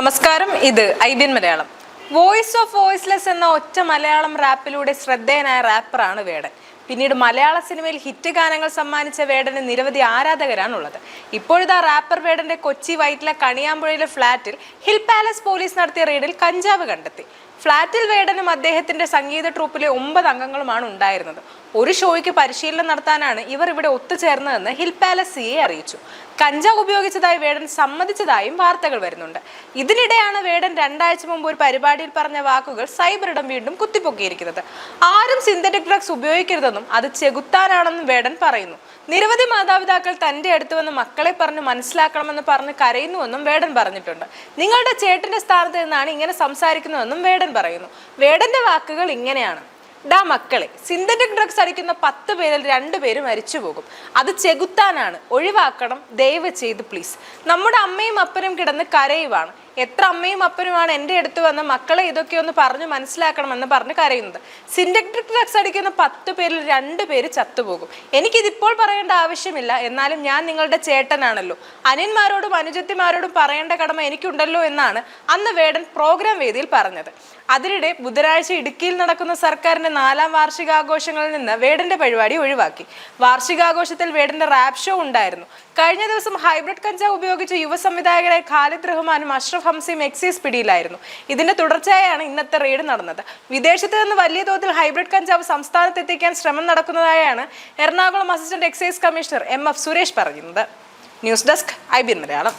നമസ്കാരം ഇത് ഐബിയൻ മലയാളം. വോയിസ് ഓഫ് വോയിസ്ലെസ് എന്ന ഒറ്റ മലയാളം റാപ്പിലൂടെ ശ്രദ്ധേയനായ റാപ്പറാണ് വേടൻ. പിന്നീട് മലയാള സിനിമയിൽ ഹിറ്റ് ഗാനങ്ങൾ സമ്മാനിച്ച വേടന് നിരവധി ആരാധകരാണുള്ളത്. ഇപ്പോഴത്തെ റാപ്പർ വേടന്റെ കൊച്ചി വൈറ്റിലെ കണിയാമ്പുഴയിലെ ഫ്ളാറ്റിൽ ഹിൽ പാലസ് പോലീസ് നടത്തിയ റെയ്ഡിൽ കഞ്ചാവ് കണ്ടെത്തി. ഫ്ളാറ്റിൽ വേടനും അദ്ദേഹത്തിന്റെ സംഗീത ട്രൂപ്പിലെ ഒമ്പത് അംഗങ്ങളുമാണ് ഉണ്ടായിരുന്നത്. ഒരു ഷോയ്ക്ക് പരിശീലനം നടത്താനാണ് ഇവർ ഇവിടെ ഒത്തുചേർന്നതെന്ന് ഹിൽ പാലസ് സിയെ അറിയിച്ചു. കഞ്ചാവ് ഉപയോഗിച്ചതായി വേടൻ സമ്മതിച്ചതായും വാർത്തകൾ വരുന്നുണ്ട്. ഇതിനിടെയാണ് വേടൻ രണ്ടാഴ്ച മുമ്പ് ഒരു പരിപാടിയിൽ പറഞ്ഞ വാക്കുകൾ സൈബറിടം വീണ്ടും കുത്തിപ്പൊക്കിയിരിക്കുന്നത്. ആരും സിന്തറ്റിക് ഡ്രഗ്സ് ഉപയോഗിക്കരുതെന്നും അത് ചെകുത്താനാണെന്നും വേടൻ പറയുന്നു. നിരവധി മാതാപിതാക്കൾ തന്റെ അടുത്ത് വന്ന് മക്കളെ പറഞ്ഞ് മനസ്സിലാക്കണമെന്ന് പറഞ്ഞ് കരയുന്നുവെന്നും വേടൻ പറഞ്ഞിട്ടുണ്ട്. നിങ്ങളുടെ ചേട്ടന്റെ സ്ഥാനത്ത് നിന്നാണ് ഇങ്ങനെ സംസാരിക്കുന്നതെന്നും വേടൻ പറയുന്നു. വേടന്റെ വാക്കുകൾ ഇങ്ങനെയാണ്. ഡാ മക്കളെ സിന്തറ്റിക് ഡ്രഗ്സ് അടിക്കുന്ന പത്ത് പേരിൽ രണ്ടുപേര് മരിച്ചു പോകും. അത് ചെകുത്താനാണ്. ഒഴിവാക്കണം. ദയവ് ചെയ്ത് പ്ലീസ്. നമ്മുടെ അമ്മയും അപ്പനും കിടന്ന് കരയുവാണ്. എത്ര അമ്മയും അപ്പനുമാണ് എന്റെ അടുത്ത് വന്ന് മക്കളെ ഇതൊക്കെ ഒന്ന് പറഞ്ഞു മനസ്സിലാക്കണമെന്ന് പറഞ്ഞ് കരയുന്നത്. സിൻഡക്ട്രിക് ഡ്രഗ്സ് അടിക്കുന്ന പത്ത് പേരിൽ രണ്ട് പേര് ചത്തുപോകും. എനിക്കിതിപ്പോൾ പറയേണ്ട ആവശ്യമില്ല. എന്നാലും ഞാൻ നിങ്ങളുടെ ചേട്ടനാണല്ലോ. അനിയന്മാരോടും അനുജത്തിമാരോടും പറയേണ്ട കടമ എനിക്കുണ്ടല്ലോ എന്നാണ് അന്ന് വേടൻ പ്രോഗ്രാം വേദിയിൽ പറഞ്ഞത്. അതിനിടെ ബുധനാഴ്ച ഇടുക്കിയിൽ നടക്കുന്ന സർക്കാരിന്റെ നാലാം വാർഷികാഘോഷങ്ങളിൽ നിന്ന് വേടന്റെ പരിപാടി ഒഴിവാക്കി. വാർഷികാഘോഷത്തിൽ വേടന്റെ റാപ്പ് ഷോ ഉണ്ടായിരുന്നു. കഴിഞ്ഞ ദിവസം ഹൈബ്രിഡ് കഞ്ചാവ് ഉപയോഗിച്ച് യുവ സംവിധായകരായ ഖാലിദ് റഹ്മാനും അഷ്റഫ് ഹംസയും എക്സൈസ് പിടിയിലായിരുന്നു ഇതിന്റെ തുടർച്ചയായാണ് ഇന്നത്തെ റെയ്ഡ് നടന്നത്. വിദേശത്ത് നിന്ന് വലിയ തോതിൽ ഹൈബ്രിഡ് കഞ്ചാവ് സംസ്ഥാനത്ത് എത്തിക്കാൻ ശ്രമം നടക്കുന്നതായാണ് Ernakulam assistant excise commissioner M F Suresh പറയുന്നത്. News desk I B Malayalam